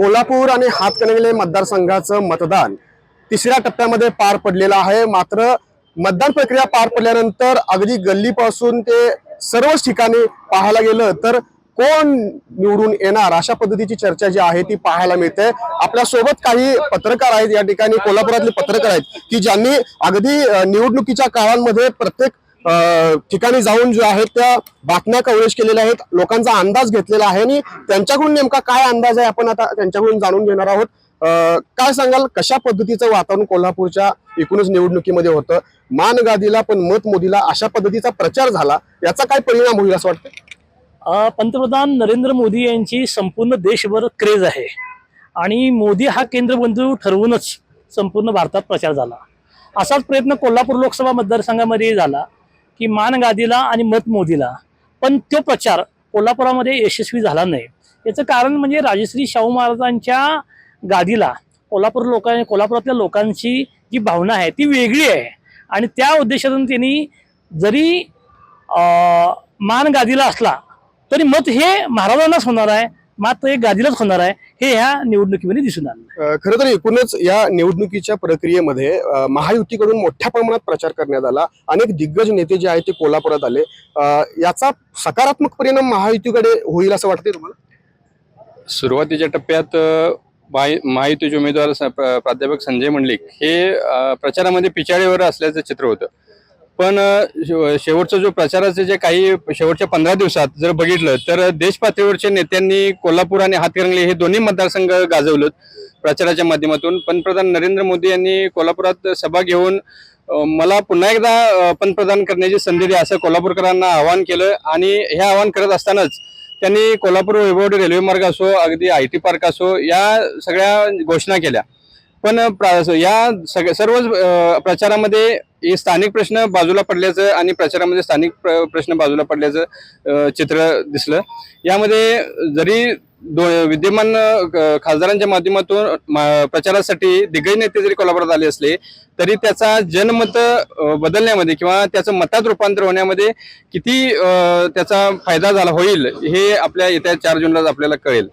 कोल्हापूर आणि हातकणंगले मतदारसंघाचं मतदान तिसऱ्या टप्प्यामध्ये पार पडलेलं आहे. मात्र मतदान प्रक्रिया पार पडल्यानंतर अगदी गल्लीपासून ते सर्वच ठिकाणी पाहायला गेलं तर कोण निवडून येणार? अशा पद्धतीची चर्चा जी आहे ती पाहायला मिळते. आपल्यासोबत काही पत्रकार आहेत. या ठिकाणी कोल्हापुरातले पत्रकार आहेत की ज्यांनी अगदी निवडणुकीच्या काळांमध्ये प्रत्येक ठिकाणी जाऊन ज्या आहेत त्या बातम्या कव्हरेज केलेल्या आहेत लोकांचा अंदाज घेतलेला आहे आणि त्यांच्याकडून नेमका काय अंदाज आहे आपण आता त्यांच्याकडून जाणून घेणार आहोत. काय सांगाल कशा पद्धतीचं वातावरण कोल्हापूरच्या एकूणच निवडणुकीमध्ये होतं? मान गादीला पण मत मोदीला अशा पद्धतीचा प्रचार झाला याचा काय परिणाम होईल असं वाटतं पंतप्रधान नरेंद्र मोदी यांची संपूर्ण देशभर क्रेज आहे. आणि मोदी हा केंद्रबंधू ठरवूनच संपूर्ण भारतात प्रचार झाला. असाच प्रयत्न कोल्हापूर लोकसभा मतदारसंघामध्ये झाला. की मान गादीला आणि मत मोदीला. पण तो प्रचार कोल्हापुरामध्ये यशस्वी झाला नाही. याचं कारण म्हणजे राजश्री शाहू महाराजांच्या गादीला कोल्हापूर लोकां कोल्हापुरातल्या लोकांची जी भावना आहे ती वेगळी आहे. आणि त्या उद्देशातून त्यांनी जरी मान गादीला असला तरी मत हे महाराजांनाच होणार आहे. मात्र हे गादीलाच होणार आहे. हे ह्या निवडणुकीमध्ये दिसून आलं. खरं तर एकूणच या निवडणुकीच्या प्रक्रियेमध्ये महायुतीकडून मोठ्या प्रमाणात प्रचार करण्यात आला. अनेक दिग्गज नेते जे आहेत ते कोल्हापुरात आले. याचा सकारात्मक परिणाम महायुतीकडे होईल असं वाटतंय तुम्हाला? सुरुवातीच्या टप्प्यात महायुतीचे उमेदवार प्राध्यापक संजय मंडलिक हे प्रचारामध्ये पिछाडीवर असल्याचं चित्र होतं. पण शेवटचा शेव- शेवटचं जो प्रचाराचे जे काही शेवटच्या पंधरा दिवसात जर बघितलं तर देश पातळीवरच्या नेत्यांनी कोल्हापूर आणि हातकरंगले हे दोन्ही मतदारसंघ गाजवलं प्रचाराच्या माध्यमातून. पंतप्रधान नरेंद्र मोदी यांनी कोल्हापुरात सभा घेऊन मला पुन्हा एकदा पंतप्रधान करण्याची संधी द्या असं कोल्हापूरकरांना आवाहन केलं. आणि हे आवाहन करत असतानाच त्यांनी कोल्हापूर वैभवडी रेल्वे मार्ग असो अगदी आय टी पार्क असो या सगळ्या घोषणा केल्या. पण प्रा- या सगळ्या सर्वच प्रचारामध्ये हे स्थानिक प्रश्न बाजूला पडल्याचं आणि प्रचारामध्ये स्थानिक प्र- प्रश्न बाजूला पडल्याचं चित्र दिसलं. यामध्ये जरी दो विद्यमान खासदारांच्या माध्यमातून मा- प्रचारासाठी दिग्गज नेते जरी कोल्हापुरात आले असले तरी त्याचा जनमत बदलण्यामध्ये किंवा त्याचं मतात रूपांतर होण्यामध्ये किती त्याचा फायदा झाला होईल हे आपल्या येत्या चार जूनलाच आपल्याला कळेल.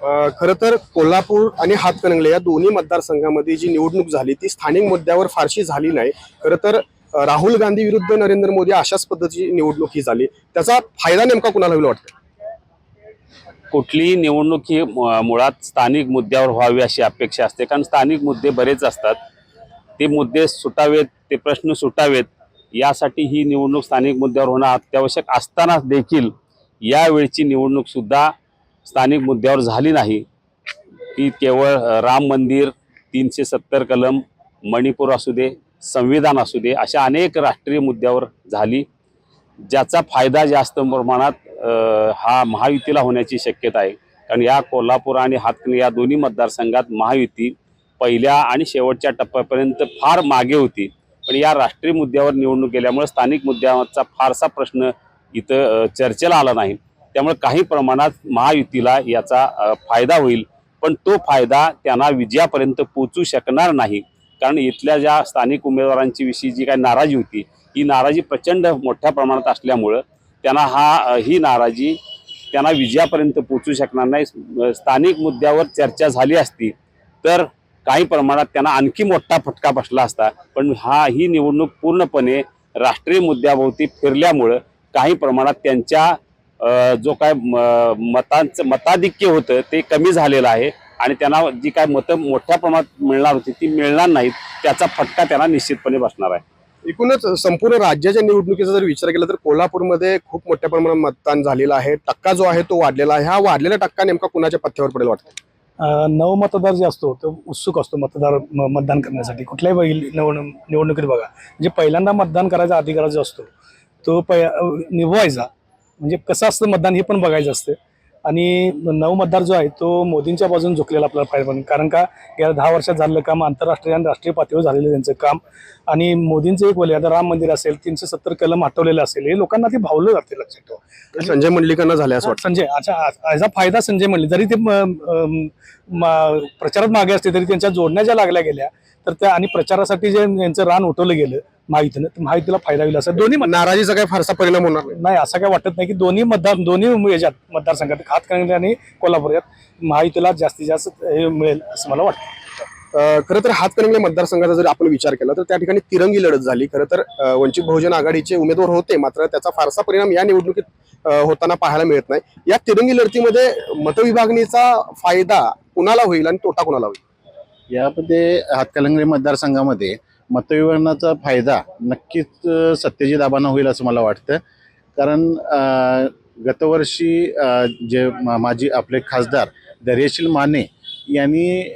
खरं तर कोल्हापूर आणि हातकणंगले या दोन्ही मतदारसंघामध्ये जी निवडणूक झाली ती स्थानिक मुद्द्यावर फारशी झाली नाही. खरं तर राहुल गांधी विरुद्ध नरेंद्र मोदी अशाच पद्धतीची निवडणूक ही झाली. त्याचा फायदा नेमका कुणाला होईल वाटतं? कुठलीही निवडणूक ही मुळात स्थानिक मुद्द्यावर व्हावी अशी अपेक्षा असते. कारण स्थानिक मुद्दे बरेच असतात. ते मुद्दे सुटावेत ते प्रश्न सुटावेत यासाठी ही निवडणूक स्थानिक मुद्द्यावर होणं अत्यावश्यक असताना देखील यावेळची निवडणूकसुद्धा स्थानिक मुद्द्यावर झाली नाही. ती केवळ राम मंदिर तीनशे सत्तर कलम मणिपूर असू दे संविधान असू दे अशा अनेक राष्ट्रीय मुद्द्यावर झाली. ज्याचा फायदा जास्त प्रमाणात हा महायुतीला होण्याची शक्यता आहे. कारण या कोल्हापूर आणि हातकणी या दोन्ही मतदारसंघात महायुती पहिल्या आणि शेवटच्या टप्प्यापर्यंत फार मागे होती. पण या राष्ट्रीय मुद्द्यावर निवडणूक गेल्यामुळे स्थानिक मुद्द्यांचा फारसा प्रश्न इथं चर्चेला आला नाही. त्यामुळे काही प्रमाणात महायुतीला याचा फायदा होईल. पण तो फायदा त्यांना विजयापर्यंत पोचू शकणार नाही. कारण इथल्या ज्या स्थानिक उमेदवारांची विषयी जी काही नाराजी होती ही नाराजी प्रचंड मोठ्या प्रमाणात असल्यामुळं त्यांना हा ही नाराजी त्यांना विजयापर्यंत पोचू शकणार नाही. स्थानिक मुद्द्यावर चर्चा झाली असती तर काही प्रमाणात त्यांना आणखी मोठा फटका बसला असता. पण हा ही निवडणूक पूर्णपणे राष्ट्रीय मुद्द्याभोवती फिरल्यामुळं काही प्रमाणात त्यांच्या जो काय म- मतांचं मताधिक्य होतं ते कमी झालेलं आहे. आणि त्यांना जी काय मतं मोठ्या प्रमाणात मिळणार होती ती मिळणार नाहीत त्याचा फटका त्यांना निश्चितपणे बसणार आहे. एकूणच संपूर्ण राज्याच्या निवडणुकीचा जर विचार केला तर कोल्हापूरमध्ये खूप मोठ्या प्रमाणात मतदान झालेलं आहे. टक्का जो आहे तो वाढलेला आहे. हा वाढलेला टक्का नेमका कुणाच्या पथ्यावर पडेल वाटतं? नव मतदार जे असतो तो उत्सुक असतो मतदार म- मतदान करण्यासाठी. कुठल्याही बैल- निवड निवडणुकीत बघा. म्हणजे पहिल्यांदा मतदान करायचा अधिकार जो असतो तो पै निभवायचा. म्हणजे कसं असतं मतदान हे पण बघायचं असतं. आणि नव मतदार जो आहे तो मोदींच्या बाजून झुकलेला आपल्याला पाहिजे पण कारण का गेल्या दहा वर्षात झालेलं काम आंतरराष्ट्रीय आणि राष्ट्रीय पातळीवर झालेलं त्यांचं काम. आणि मोदींचं एक वलय आता राम मंदिर असेल तीनशे सत्तर कलम हटवलेलं असेल हे लोकांना ते भावलं जाते लक्षात ठेवा. संजय मंडलिकांना झाले असं वाटतं. संजय अच्छा याचा फायदा संजय म्हणले जरी ते प्रचारात मागे असते तरी त्यांच्या जोडण्या ज्या लागल्या गेल्या तर त्या आणि प्रचारासाठी जे यांचं रान उठवलं गेलं महायुतीनं तर महायुतीला फायदा होईल असं दोन्ही नाराजीचा काही फारसा परिणाम होणार नाही. नाही असं काय वाटत नाही की दोन्ही मतदार दोन्ही याच्यात मतदारसंघात हातकणंगले आणि कोल्हापूर यात महायुतीला जास्तीत जास्त हे मिळेल असं मला वाटतं. अ, खरं तर हातकणंगले मतदारसंघाचा जर आपण विचार केला तर त्या ठिकाणी तिरंगी लढत झाली. खरं तर अ, वंचित बहुजन आघाडीचे उमेदवार होते मात्र त्याचा फारसा परिणाम या निवडणुकीत अ, होताना पाहायला मिळत नाही. या तिरंगी लढतीमध्ये मतविभागणीचा फायदा कुणाला होईल आणि तोटा कुणाला होईल? यामध्ये हातकलंगले मतदारसंघामध्ये मतविवरणाचा फायदा नक्कीच अ, सत्यजित आबांना होईल असं मला वाटतं. कारण गतवर्षी जे मा- आपले खासदार धैर्यशील माने यांनी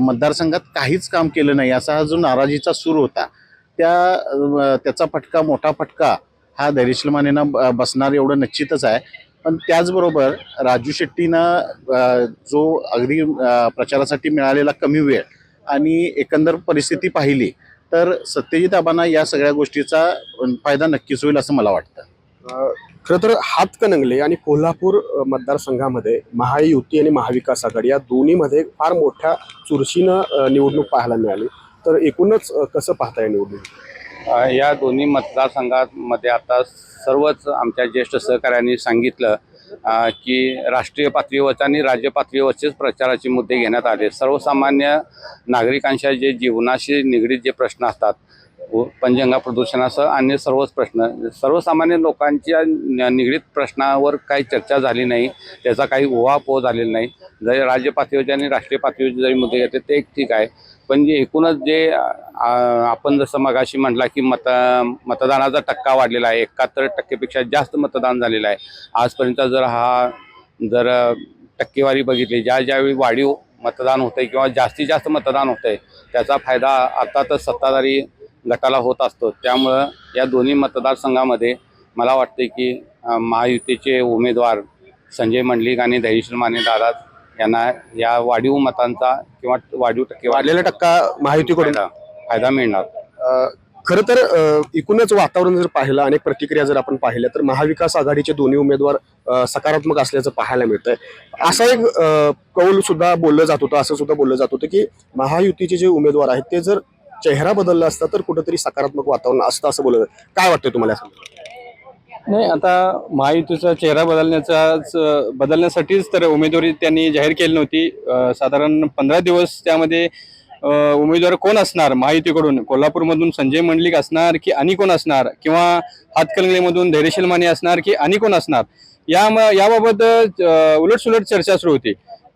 मतदारसंघात काहीच काम केलं नाही. असा हा जो नाराजीचा सूर होता त्या त्याचा फटका मोठा फटका हा धैर्यशील मानेना ब- बसणार एवढं निश्चितच आहे. पण त्याचबरोबर राजू शेट्टीनं जो अगदी प्रचारासाठी मिळालेला कमी वेळ आणि एकंदर परिस्थिती पाहिली तर सत्यजित आबांना या सगळ्या गोष्टीचा फायदा नक्कीच होईल असं मला वाटतं. खरं तर हातकणंगले आणि कोल्हापूर मतदारसंघामध्ये महायुती आणि महाविकास आघाडी या दोन्हीमध्ये फार मोठ्या चुरशीनं निवडणूक पाहायला मिळाली. तर एकूणच कसं पाहता या निवडणूक या दोन्ही मतदारसंघांमध्ये आता सर्वच आमच्या ज्येष्ठ सहकाऱ्यांनी सांगितलं की राष्ट्रीय पातळीवरच आणि राज्य पातळीवरचेच प्रचाराचे मुद्दे घेण्यात आले. सर्वसामान्य नागरिकांच्या जे जीवनाशी निगडीत जे प्रश्न असतात व पंचगंगा प्रदूषणासह अन्य सर्वच प्रश्न सर्वसामान्य लोकांच्या निगडीत प्रश्नावर काही चर्चा झाली नाही त्याचा काही उहापोह झालेला नाही. जरी राज्य पातळीवरचे आणि राष्ट्रीय पातळीवरचे जरी मुद्दे घेतले ते एक ठीक आहे. पण जे एकूणच जे आपण जसं मगाशी म्हटला की मत मतदानाचा टक्का वाढलेला आहे एकाहत्तर टक्केपेक्षा जास्त मतदान झालेलं आहे. आजपर्यंत जर हा जर टक्केवारी बघितली ज्या ज्यावेळी वाढीव मतदान होतंय किंवा जास्तीत जास्त मतदान होतंय त्याचा फायदा अर्थातच सत्ताधारी गटाला होत असतो. त्यामुळं या दोन्ही मतदारसंघामध्ये मला वाटते की महायुतीचे उमेदवार संजय मंडलिक आणि धैर्यशील माने दादा यांना या वाढीव मतांचा किंवा वाढीव टक्के वाढलेला टक्का महायुतीकडून फायदा मिळणार. खरं तर एकूणच वातावरण जर पाहिलं अनेक प्रतिक्रिया जर आपण पाहिल्या तर महाविकास आघाडीचे दोन्ही उमेदवार सकारात्मक असल्याचं पाहायला मिळतंय. असा एक कौल सुद्धा बोललं जात होतं असं सुद्धा बोललं जात होतं की महायुतीचे जे उमेदवार आहेत ते जर चेहरा बदलला असता तर कुठंतरी सकारात्मक वातावरण असतं असं बोलत काय वाटतं तुम्हाला नाही आता महायुतीचा चेहरा बदलण्याचाच बदलण्यासाठीच तर उमेदवारी त्यांनी जाहीर केली नव्हती. साधारण पंधरा दिवस त्यामध्ये उमेदवार कोण असणार? महायुतीकडून. कोल्हापूरमधून संजय मंडलिक असणार की आणि कोण असणार? किंवा हातकणंगलेमधून धैर्यशील माने असणार की आणि कोण असणार? या याबाबत उलटसुलट चर्चा सुरू होती.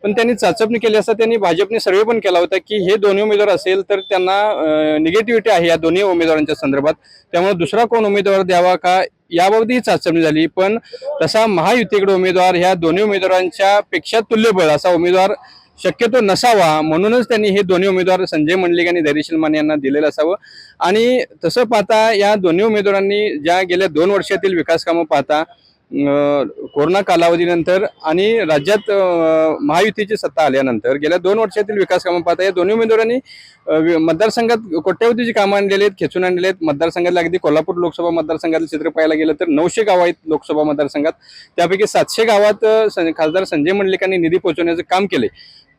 पण त्यांनी चाचपणी केली असता त्यांनी भाजपने सर्वे पण केला होता की हे दोन्ही उमेदवार असेल तर त्यांना निगेटिव्हिटी आहे या दोन्ही उमेदवारांच्या संदर्भात. त्यामुळे दुसरा कोण उमेदवार द्यावा का याबाबतही चाचपणी झाली. पण तसा महायुतीकडे उमेदवार ह्या दोन्ही उमेदवारांच्या पेक्षा तुल्यबळ असा उमेदवार शक्यतो नसावा म्हणूनच त्यांनी हे दोन्ही उमेदवार संजय मंडलिक आणि धैर्यशील माने यांना दिलेलं असावं. आणि तसं पाहता या दोन्ही उमेदवारांनी ज्या गेल्या दोन वर्षातील विकास कामं पाहता कोरोना कालावधीनंतर आणि राज्यात महायुतीची सत्ता आल्यानंतर गेल्या दोन वर्षातील विकास कामं पाहता या दोन्ही उमेदवारांनी मतदारसंघात कोट्यावधीची कामं आणलेली आहेत खेचून आणलेली आहेत. मतदारसंघातल्या अगदी कोल्हापूर लोकसभा मतदारसंघातलं चित्र पाहायला गेलं तर नऊशे गावं आहेत लोकसभा मतदारसंघात. त्यापैकी सातशे गावात सं- खासदार संजय मंडलिकांनी निधी पोहोचवण्याचं काम केले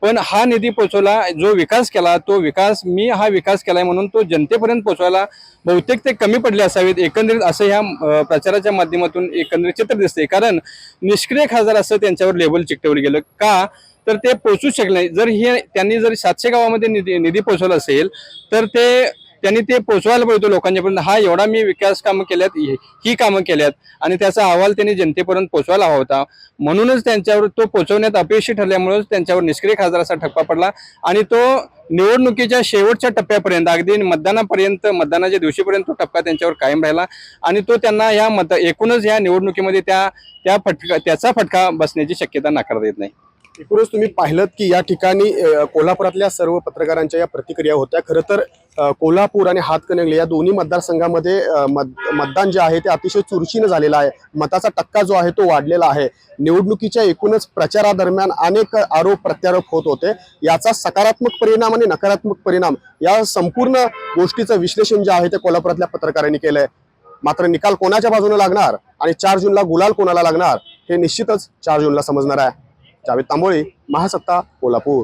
पण हा निधी पोचवला जो विकास केला तो विकास मी हा विकास केलाय म्हणून तो जनतेपर्यंत पोचवायला बहुतेक ते कमी पडले असावेत. एकंदरीत असं ह्या प्रचाराच्या माध्यमातून एकंदरीत चित्र दिसते कारण निष्क्रिय खासदार असं त्यांच्यावर लेबल चिकटवलं गेलं. का? तर ते पोचू शकले नाही. जर हे त्यांनी जर सातशे गावामध्ये निधी निधी पोचवला असेल तर ते त्यांनी ते पोहोचवायला पाहिजे लोकांच्यापर्यंत हा एवढा मी विकास कामं केल्यात ही- ही कामं केल्यात. आणि त्याचा अहवाल त्यांनी जनतेपर्यंत पोहोचवायला हवा होता. म्हणूनच त्यांच्यावर तो पोहोचवण्यात अपयशी ठरल्यामुळेच त्यांच्यावर निष्क्रिय खासदाराचा ठप्पा पडला. आणि तो निवडणुकीच्या शेवटच्या टप्प्यापर्यंत अगदी मतदानापर्यंत मतदानाच्या दिवशीपर्यंत तो टप्पा त्यांच्यावर कायम राहिला. आणि तो त्यांना ह्या मत एकूणच या निवडणुकीमध्ये त्या त्या फटका त्याचा फटका बसण्याची शक्यता नाकारता येत नाही. एकूणच तुम्ही पाहिलं की या ठिकाणी कोल्हापुरातल्या सर्व पत्रकारांच्या या प्रतिक्रिया होत्या. खरं तर कोल्हापूर आणि हातकणंगले या दोन्ही मतदारसंघामध्ये मत मतदान जे आहे ते अतिशय चुरशीनं झालेलं आहे. मताचा टक्का जो आहे तो वाढलेला आहे. निवडणुकीच्या एकूणच प्रचारादरम्यान अनेक आरोप प्रत्यारोप होत होते. याचा सकारात्मक परिणाम आणि नकारात्मक परिणाम या संपूर्ण गोष्टीचं विश्लेषण जे आहे ते कोल्हापुरातल्या पत्रकारांनी केलंय. मात्र निकाल कोणाच्या बाजूने लागणार आणि चार जूनला गुलाल कोणाला लागणार हे निश्चितच चार जूनला समजणार आहे. जावेद तांबोळी महासत्ता कोल्हापूर.